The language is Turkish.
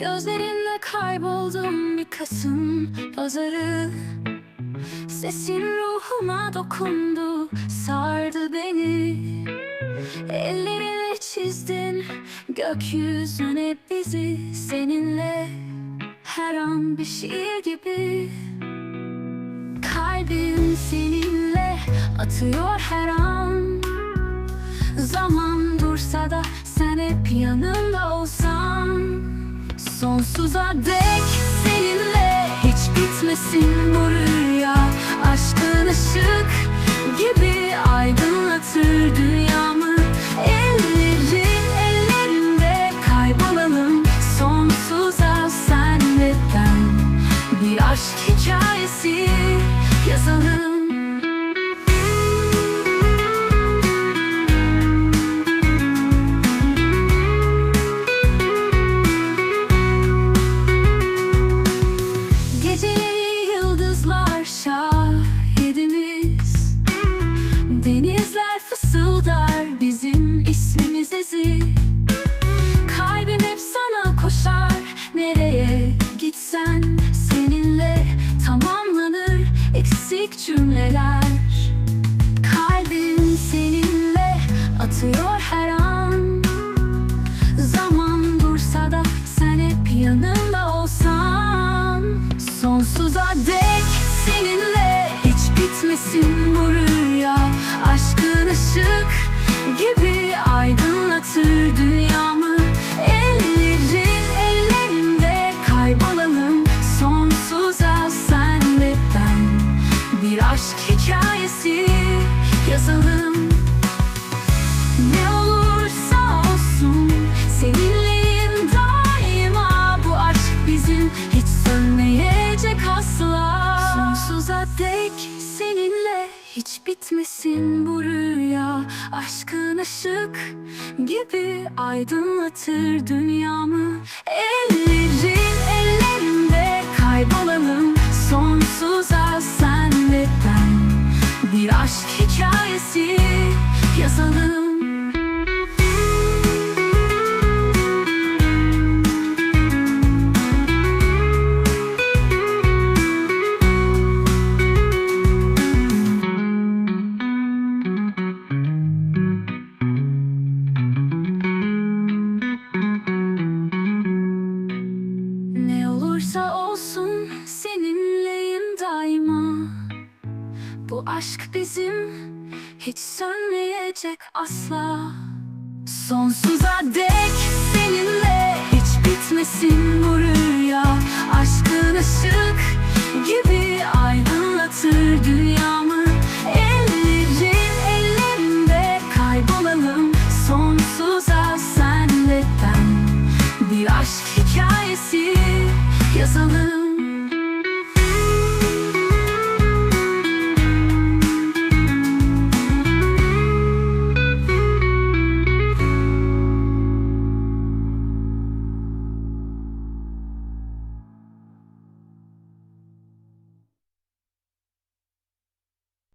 Gözlerinle kayboldum bir Kasım pazarı. Sesin ruhuma dokundu, sardı beni. Ellerinle çizdin gökyüzüne bizi. Seninle her an bir şiir gibi. Kalbim seninle atıyor her an. Zaman dursa da sen hep yanımda olsan Sonsuza dek seninle. Hiç bitmesin bu rüya. Aşkın ışık gibi aydınlatır dünyamı. Ellerin ellerimde kaybolalım. Sonsuza sen ve Bir aşk hikayesi yazalım ismimizi Kalbim hep sana koşar. Nereye gitsen seninle tamamlanır eksik cümleler. Kalbim seninle atıyor her an. Zaman dursa da sen hep yanımda olsan. Sonsuza dek seninle hiç bitmesin bu hiç bitmesin bu rüya Aşkın ışık gibi aydınlatır dünyamı. Ellerin ellerimde kaybolalım Sonsuza sen ve ben. Bir aşk hikayesi yazalım seninleyim daima. Bu aşk bizim hiç sönmeyecek asla. Sonsuza dek seninle hiç bitmesin bu rüya. Aşkın